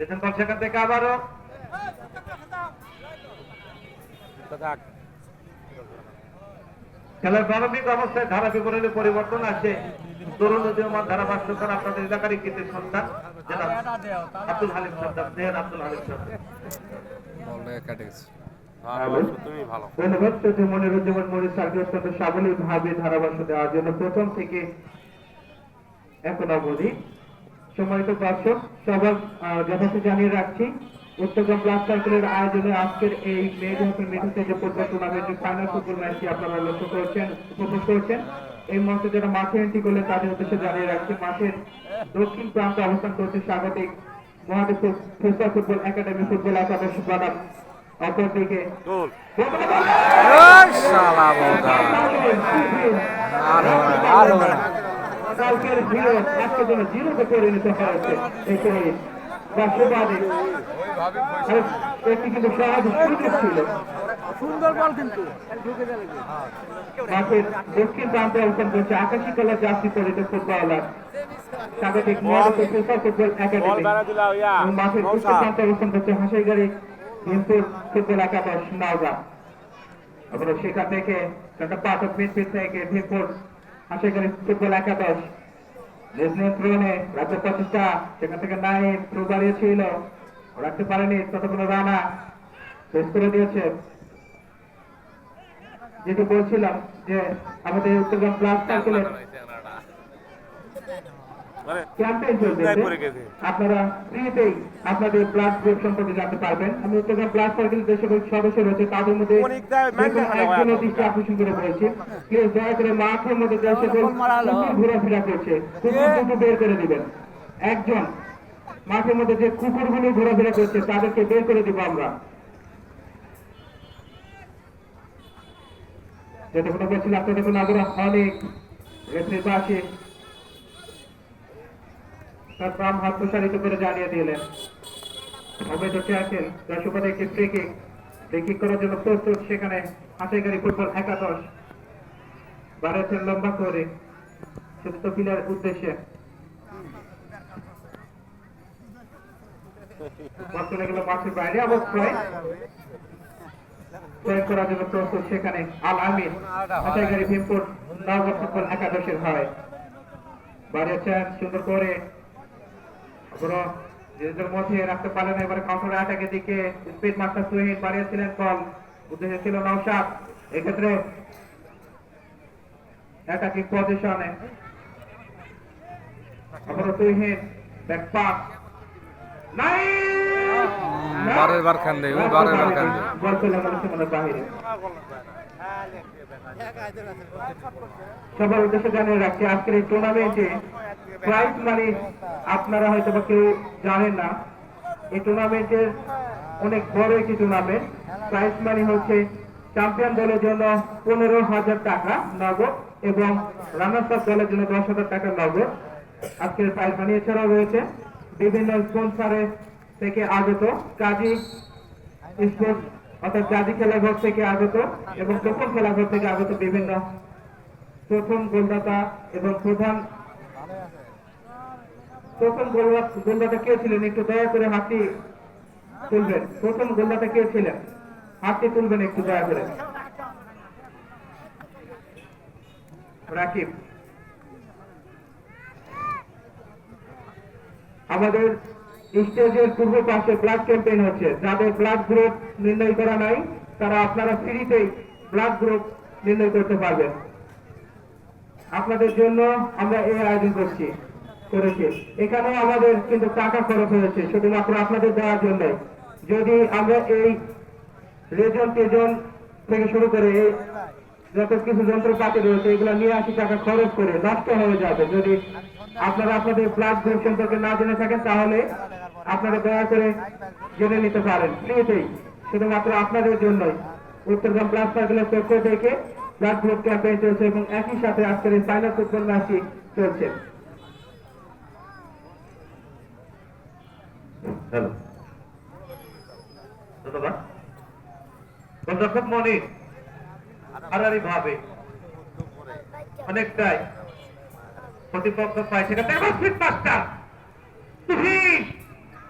দেখেন বল সেখান থেকে আবারও। খেলার প্রারম্ভিক অবস্থায় ধারা বিবরণী পরিবর্তন আছে তরুণ উদীয়মান ধারাভাষ্যকার আপনাদের এলাকারই কৃতির সন্তান। আব্দুল হালিম সর্দার। জেন আব্দুল হালিম সর্দার। ধারাভাষ্য দেওয়ার জন্য প্রথম থেকে এখন অবধি সম্মানিত দর্শক সবার আহ, যথার্থ জানিয়ে রাখছি উত্তরগ্রাম ব্লাড সার্কেলের আয়োজনে আজকের এই মেয়েদের হকের মেয়েদের যে ফুটবল টুর্নামেন্টের ফাইনাল ফুটবল ম্যাচটি আপনারা লক্ষ্য করছেন উপভোগ করছেন। এই মুহূর্তে যারা মাঠে এন্ট্রি করলেন তাদের উদ্দেশ্যে জানিয়ে রাখছি মাঠের দক্ষিণ প্রান্তে অবস্থান করছে স্বাগতিক Mahadev football football academy football একাদশ বানাম অপরদিকে আর হবে না, আর হবে না কালকের জিরো আজকে যেন জিরোতে পরিণত হয়েছে এই শহীদ বা সুবাদে একটি কিন্তু সহজ সুযোগ ছিল। সুন্দর বল কিন্তু মাঠের দক্ষিণ প্রান্তে অবস্থান করছে আকাশী কলা জার্সি পরিত ফুটবলার। স্বাগতিক মহাদেশ ফুটবল ফুটবল একাডেমি। বেড়া দিলা এবং মাঠের উত্তর প্রান্তে অবস্থান করছে হাসাইগাড়ি ভীমপুর ফুটবল একাদশ নওগাঁ। আমরা সেখান থেকে একটা পাঠক মিটফিট থেকে ভীমপুর হাসাইগাড়ি ফুটবল একাদশ নিজ নিয়ন্ত্রণে রাজ্য সেখান থেকে নাই থ্রু দাঁড়িয়েছিল রাখতে পারেনি, ততক্ষণ রানা শেষ করে দিয়েছে। যেটি বলছিলাম যে, আমাদের উত্তরগ্রাম প্লাস সার্কেলের মানে ক্যাম্পেইন চলতেছে কোথায় পড়ে গেছে? আপনারা ফ্রিতেই আপনাদের ব্লাড গ্রুপ সম্পর্কে জানতে পারবেন। আমি উত্তরগ্রাম ব্লাড সার্কেল যে সকল সদস্য রয়েছে তাদের মধ্যে অনেক দায়- যে কোনো মেনটেন করা একজনের দৃষ্টি আকর্ষণ করে বলছি। প্লিজ দয়া করে মাঠের মধ্যে যে সকল কুকুর ঘোরাফেরা করছে কুকুর দুটো বের করে দিবেন। একজন। মাঠের মধ্যে যে কুকুরগুলো ঘোরাফেরা করছে তাদেরকে বের করে দিব আমরা। যেটা বলছিলাম আপনাদের দেখুন আমরা অনেক। রেফারির পাশে তার বাম হাত প্রসারিত করে জানিয়ে দিলেন। অবৈধ একটি ফ্রি কিক ফ্রি কিক করার জন্য প্রস্তুত, সেখানে ফুটবল একাদশ বাড়াচ্ছেন লম্বা করে চতুর্থ পিলার উদ্দেশ্যে। চলে গেল মাঠের বাইরে প্রয়োগ করার জন্য প্রস্তুত সেখানে আল আমিন হাসাইগাড়ি ভীমপুর নগর ফুটবল একাদশের হয়। বাড়িয়েছেন সুন্দর করে পুরো নিজেদের মধ্যে রাখতে সুহিন উদ্দেশ্য ছিল নৌসাদ এক্ষেত্রে অ্যাটাকিং পজিশনে আবারও তুহিন ব্যাক পাস নাই বারের বার খান দেয়, বারের বার খান সবার উদ্দেশ্যে জানিয়ে রাখছি আজকের এই টুর্নামেন্টে প্রাইজ মানি আপনারা হয়তো বা কেউ জানেন না। এই টুর্নামেন্টের অনেক বড় একটি টুর্নামেন্ট প্রাইজ মানি হচ্ছে চ্যাম্পিয়ন দলের জন্য পনেরো হাজার টাকা নগদ এবং রানার্স আপ দলের জন্য দশ হাজার টাকা নগদ। আজকের প্রাইজ মানি এছাড়াও রয়েছে। বিভিন্ন স্পন্সারের থেকে আগত কাজী স্পোর্টস অর্থাৎ জাতি খেলাঘর থেকে আগত এবং প্রথম খেলাঘর থেকে আগত বিভিন্ন প্রথম গোলদাতা এবং প্রধান প্রথম গোলদাতা কে ছিলেন? একটু দয়া করে হাতটি তুলবেন। প্রথম গোলদাতা কে ছিলেন? হাতটি তুলবেন একটু দয়া করে। রাকিব। আমাদের স্টেজের পূর্ব পাশে ব্লাড ক্যাম্পেইন হচ্ছে। যাদের ব্লাড গ্রুপ নির্ণয় করা নাই, তারা আপনারা ফ্রিতেই ব্লাড গ্রুপ নির্ণয় করতে পারবেন। আপনাদের জন্য আমরা এই আয়োজন করছি, করেছি। এখানে আমাদের কিন্তু টাকা খরচ হয়েছে, শুধুমাত্র আপনাদের দেওয়ার জন্য। যদি আমরা এই রেজন টেজন থেকে শুরু করে এই যত কিছু যন্ত্রপাতি রয়েছে, এগুলো নিয়ে আসি টাকা খরচ করে নষ্ট হয়ে যাবে। যদি আপনারা আপনাদের ব্লাড গ্রুপ সম্পর্কে না জেনে থাকেন, তাহলে আপনারা দয়া করে জেনে নিতে পারেন। ফ্রিতেই শুধুমাত্র আপনাদের জন্যই উত্তরগ্রাম ব্লাড সার্কেলের পক্ষ থেকে ব্লাড গ্রুপ ক্যাম্পেইন চলছে এবং একই সাথে আজকের এই ফাইনাল ফুটবল ম্যাচটি চলছে। হ্যালো মনির হারারি ভাবে, অনেকটাই প্রতিপক্ষ পায়। সেখানে মাস্টার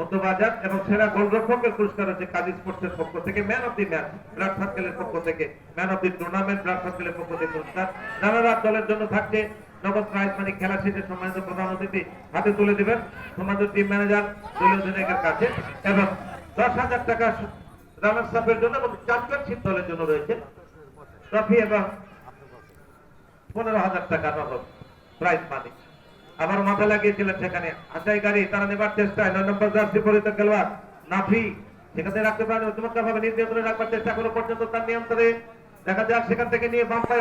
মধ্যবাজার এবং সেরা গোলরক্ষকের পুরস্কার হচ্ছে কাজী স্পোর্টসের পক্ষ থেকে man of the match blood সার্কেলের পক্ষ থেকে man of the tournament blood সার্কেলের পক্ষ থেকে পুরস্কার। রানার দলের জন্য থাকছে নগদ প্রাইজ মানে খেলা শেষে সম্মানিত প্রধান অতিথি হাতে তুলে দেবেন সম্মানিত টিম ম্যানেজার দলীয় অধিনায়কের কাছে এবং দশ হাজার টাকা রানার সাপের জন্য এবং চ্যাম্পিয়নশিপ দলের জন্য রয়েছে ট্রফি এবং পনেরো হাজার টাকা নগদ প্রাইজ মানি আবার মাথা লাগিয়েছিলেন সেখানে। আশাই গাড়ি তারা নেবার চেষ্টায় নয় নম্বর জার্সি পরিত খেলোয়াড় নাফি, সেখানে রাখতে পারেন চমৎকার ভাবে নির্দেশ রাখবার চেষ্টা করো পর্যন্ত তার নিয়ন্ত্রণে। দেখা যাক সেখান থেকে নিয়ে বাম পায়ে